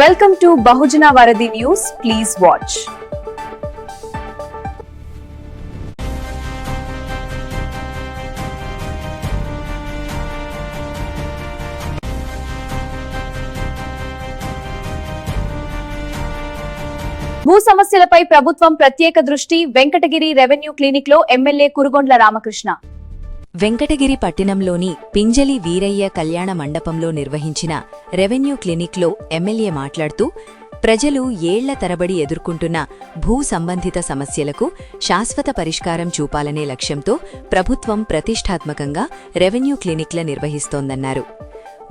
Welcome to Bahujana Varadi news please watch భూ సమస్యలపై ప్రభుత్వం ప్రత్యేక దృష్టి. వెంకటగిరి రెవెన్యూ క్లినిక్లో ఎమ్మెల్యే కురుగొండ్ల రామకృష్ణ. వెంకటగిరి పట్టణంలోని పింజలి వీరయ్య కళ్యాణ మండపంలో నిర్వహించిన రెవెన్యూ క్లినిక్లో ఎమ్మెల్యే మాట్లాడుతూ ప్రజలు ఏళ్ళ తరబడి ఎదుర్కొంటున్న భూ సంబంధిత సమస్యలకు శాశ్వత పరిష్కారం చూపాలనే లక్ష్యంతో ప్రభుత్వం ప్రతిష్టాత్మకంగా రెవెన్యూ క్లినిక్ల నిర్వహిస్తోందన్నారు.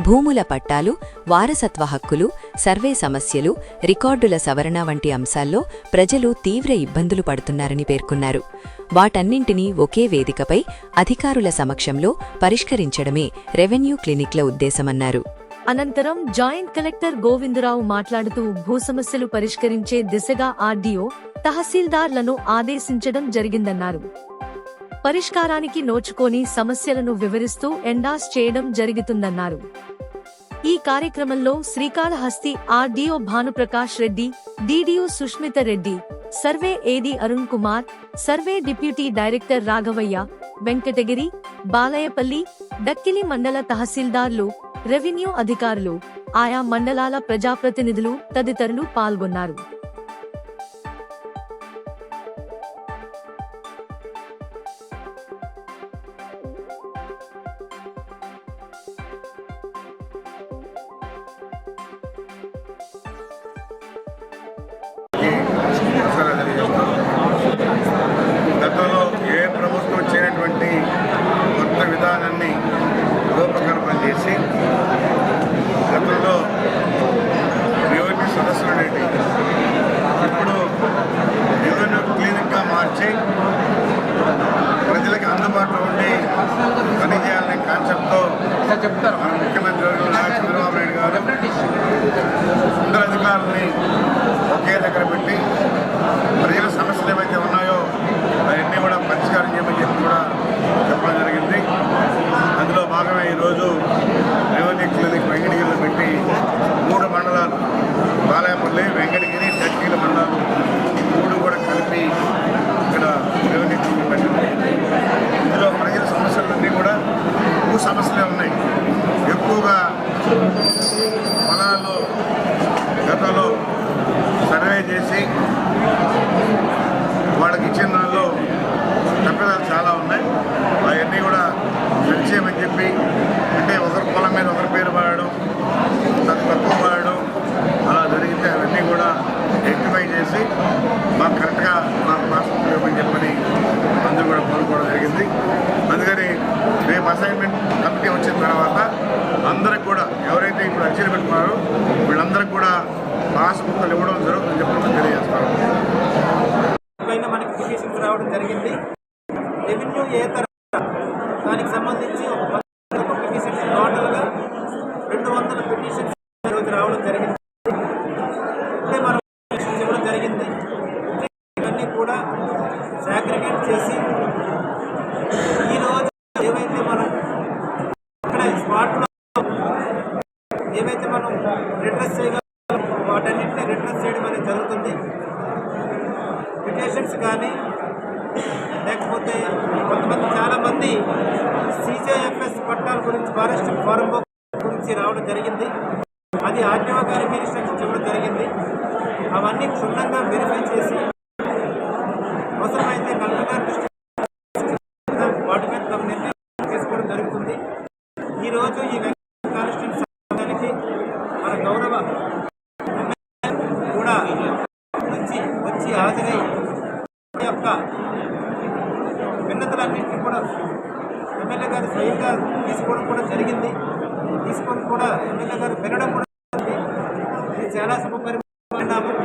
భూముల పట్టాలు వారసత్వ హక్కులు సర్వే సమస్యలు రికార్డుల సవరణ వంటి అంశాల్లో ప్రజలు తీవ్ర ఇబ్బందులు పడుతున్నారని పేర్కొన్నారు. వాటన్నింటినీ ఒకే వేదికపై అధికారుల సమక్షంలో పరిష్కరించడమే రెవెన్యూ క్లినిక్ల ఉద్దేశమన్నారు. అనంతరం జాయింట్ కలెక్టర్ గోవిందరావు మాట్లాడుతూ భూ సమస్యలు పరిష్కరించే దిశగా ఆర్డీఓ తహసీల్దార్లను ఆదేశించడం జరిగిందన్నారు. పరిష్కారానికి నోచుకోని సమస్యలను వివరిస్తూ ఎండాస్ చేయడం జరుగుతుందన్నారు. ఈ కార్యక్రమంలో Srikalahasti RDO Bhanuprakash Reddy DDO Sushmitha Reddy survey AD Arun Kumar survey deputy director Raghavaiah Venkatagiri Balayapalli Dakkili మండల తహసీల్దార్లు రెవెన్యూ అధికారులు ఆయా మండలాల ప్రజాప్రతినిధులు తదితరులు పాల్గొన్నారు. కొత్త విధానాన్ని అసైన్మెంట్ కమిటీ వచ్చిన తర్వాత అందరికి కూడా ఎవరైతే ఇప్పుడు అర్జీలు పెట్టుకున్నారో వీళ్ళందరికీ కూడా పాస్బుక్లు ఇవ్వడం జరుగుతుందని చెప్పి తెలియజేస్తాను మనకి పిటిషన్స్ రావడం జరిగింది. రెవెన్యూ ఏ తరహా దానికి సంబంధించి ఒక వంద పిటిషన్స్ టోటల్గా రెండు వందల పిటిషన్స్ రోజు రావడం జరిగింది. అంటే మనం ఇవ్వడం జరిగింది. ఇవన్నీ కూడా సాగ్రిగేట్ చేసి ఈరోజు ఏవైతే మనం వాటిలో ఏమైతే ఏవైతే మనం రిడ్రెస్ చేయగలం వాటన్నింటినీ రిడ్రెస్ చేయడం అనేది జరుగుతుంది. పిటిషన్స్ కానీ లేకపోతే కొంతమంది చాలామంది సీజేఎఫ్ఎస్ పట్టాల గురించి ఫారెస్ట్ ఫారం గురించి రావడం జరిగింది. అది ఆర్టీఓ గారికి ఇన్స్ట్రక్షన్స్ ఇవ్వడం జరిగింది. అవన్నీ క్షుణ్ణంగా వెరిఫై చేసి అవసరమైతే కలెక్టర్ గారి దృష్టికి వాటి మీద తమ నిర్ణయం తీసుకోవడం జరుగుతుంది ఈరోజు ఈ వెంకట కాన్స్టిట్యూన్సీ సమావేశానికి మన గౌరవ కూడా నుంచి వచ్చి హాజరై ఈ యొక్క భిన్నతలన్నింటినీ కూడా ఎమ్మెల్యే గారు స్వయంగా తీసుకోవడం కూడా జరిగింది. తీసుకొని కూడా ఎమ్మెల్యే గారు వినడం కూడా జరిగింది. ఇది చాలా శుభపరిణామం.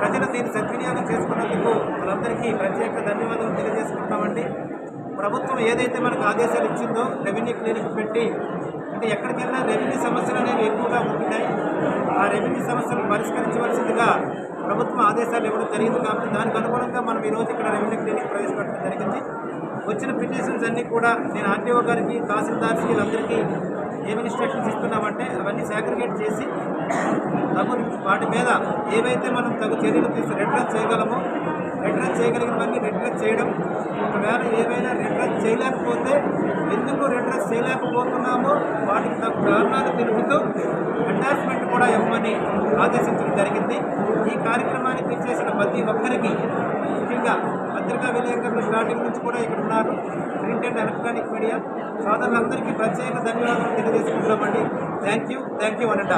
ప్రజలు దీన్ని సద్వినియోగం చేసుకున్నందుకు వాళ్ళందరికీ ప్రత్యేక ధన్యవాదాలు తెలియజేసుకుంటామండి. ప్రభుత్వం ఏదైతే మనకు ఆదేశాలు ఇచ్చిందో రెవెన్యూ క్లినిక్ పెట్టి అంటే ఎక్కడికైనా రెవెన్యూ సమస్యలు అనేవి ఎక్కువగా ఉంటున్నాయి. ఆ రెవెన్యూ సమస్యలు పరిష్కరించవలసిందిగా ప్రభుత్వం ఆదేశాలు ఇవ్వడం జరిగింది కాబట్టి దానికి అనుగుణంగా మనం ఈరోజు ఇక్కడ రెవెన్యూ క్లినిక్ ప్రవేశపెట్టడం జరిగింది. వచ్చిన పిటిషన్స్ అన్నీ కూడా నేను ఆర్టీఓ గారికి తహసీల్దార్స్కి వీళ్ళందరికీ ఏమి ఇన్స్ట్రక్షన్స్ ఇస్తున్నామంటే అవన్నీ సాగ్రిగేట్ చేసి తగు వాటి మీద ఏవైతే మనం తగు చర్యలు తీసి రిటర్న్ చేయగలమో రిటర్న్ చేయగలిగినవన్నీ రిటర్న్ చేయడం. ఒకవేళ ఏవైనా రిటర్న్ చేయలేకపోతే ఎందుకు రిటర్న్ చేయలేకపోతున్నామో వాటికి తగు కారణాలు తెలుపుతూ అటాచ్మెంట్ కూడా ఇవ్వమని ఆదేశించడం జరిగింది. ఈ కార్యక్రమానికి చేసిన ప్రతి ఒక్కరికి ముఖ్యంగా పత్రికా విలేకరులు స్టార్టింగ్ నుంచి కూడా ఇక్కడ ఉన్నారు. Print and electronic media. సోదరులందరికీ ప్రత్యేక ధన్యవాదాలు తెలియజేసుకుంటున్నామండి. Thank you. Thank you అనంట.